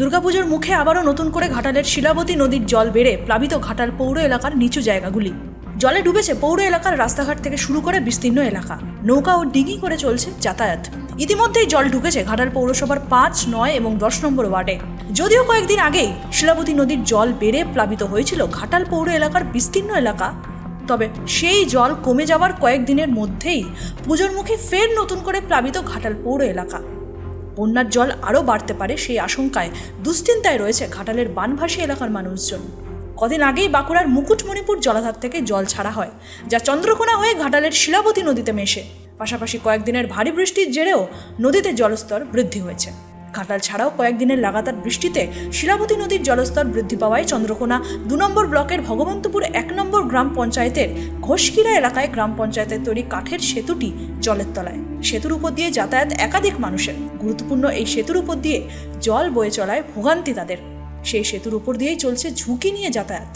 দুর্গাপুজোর মুখে আবারও নতুন করে ঘাটালের শিলাবতী নদীর জল বেড়ে প্লাবিত ঘাটাল পৌর এলাকার নিচু জায়গাগুলি। জলে ডুবেছে পৌর এলাকার রাস্তাঘাট থেকে শুরু করে বিস্তীর্ণ এলাকা। নৌকা ও ডিঙি করে চলছে যাতায়াত। ইতিমধ্যেই জল ঢুকেছে ঘাটাল পৌরসভার পাঁচ, নয় এবং দশ নম্বর ওয়ার্ডে। যদিও কয়েকদিন আগেই শিলাবতী নদীর জল বেড়ে প্লাবিত হয়েছিল ঘাটাল পৌর এলাকার বিস্তীর্ণ এলাকা, তবে সেই জল কমে যাওয়ার কয়েকদিনের মধ্যেই পুজোর মুখে ফের নতুন করে প্লাবিত ঘাটাল পৌর এলাকা। বন্যার জল আরও বাড়তে পারে সেই আশঙ্কায় দুশ্চিন্তায় রয়েছে ঘাটালের বানভাসী এলাকার মানুষজন। কদিন আগেই বাঁকুড়ার মুকুটমণিপুর জলাধার থেকে জল ছাড়া হয়, যা চন্দ্রকোনা হয়ে ঘাটালের শিলাবতী নদীতে মেশে। পাশাপাশি কয়েকদিনের ভারী বৃষ্টির জেরেও নদীতে জলস্তর বৃদ্ধি হয়েছে। ঘাটাল ছাড়াও কয়েকদিনের লাগাতার বৃষ্টিতে শিলাবতী নদীর জলস্তর বৃদ্ধি পাওয়ায় চন্দ্রকোনা দু নম্বর ব্লকের ভগবন্তপুর এক নম্বর গ্রাম পঞ্চায়েতের ঘোষকিরা এলাকায় গ্রাম পঞ্চায়েতের তৈরি কাঠের সেতুটি জলের তলায়। সেতুর উপর দিয়ে যাতায়াত একাধিক মানুষের। গুরুত্বপূর্ণ এই সেতুর উপর দিয়ে জল বয়ে চলায় ভোগান্তি তাদের। সেই সেতুর উপর দিয়েই চলছে ঝুঁকি নিয়ে যাতায়াত।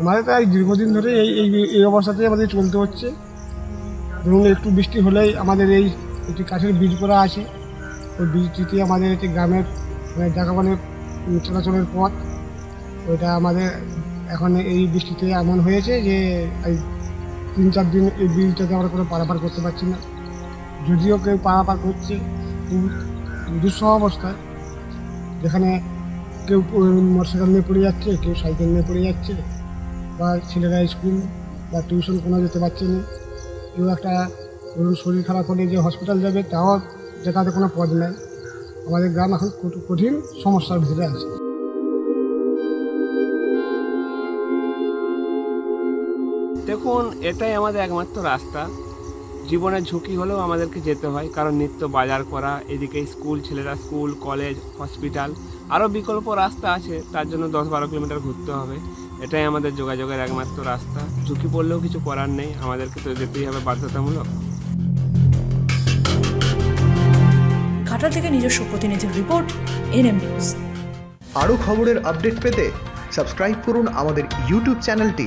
আমাদের তো এই দীর্ঘদিন ধরে এই এই এই অবস্থাতেই আমাদের চলতে হচ্ছে। ধরুন একটু বৃষ্টি হলেই আমাদের এই একটি কাঠের বীজ করা আছে। ওই বীজটিতে আমাদের একটি গ্রামের মানে যাকাবানের চলাচলের পথ ওইটা আমাদের এখন এই বৃষ্টিতে এমন হয়েছে যে এই তিন চার দিন এই ব্রিজটাতে আমরা কোনো পারাপার করতে পারছি না। যদিও কেউ পারাপার করছে দুঃসহ অবস্থায় যেখানে কেউ মোটরসাইকেল নিয়ে পড়ে যাচ্ছে, কেউ সাইকেল নিয়ে পড়ে যাচ্ছে, বা ছেলেরা স্কুল বা টিউশন কোনো যেতে পারছে না। কেউ একটা ধরুন শরীর খারাপ হলে যে হসপিটাল যাবে, তাও দেখাতে কোনো পদ নেই। আমাদের গ্রাম এখন কঠ- কঠিন সমস্যার ভিতরে আছে। দেখুন এটাই আমাদের একমাত্র রাস্তা। জীবনের ঝুঁকি হলেও আমাদেরকে যেতে হয় কারণ নিত্য বাজার করা এদিকে স্কুল ছেলেরা স্কুল কলেজ হসপিটাল আরও বিকল্প রাস্তা আছে তার জন্য দশ বারো কিলোমিটার ঘুরতে হবে। এটাই আমাদের যোগাযোগের একমাত্র রাস্তা। ঝুঁকি পড়লেও কিছু করার নেই আমাদেরকে তো যেতেই হবে বাধ্যতামূলক। ঘাটাল থেকে নিজস্ব প্রতিনিধির রিপোর্ট এনএম নিউজ। আরও খবরের আপডেট পেতে সাবস্ক্রাইব করুন আমাদের ইউটিউব চ্যানেলটি।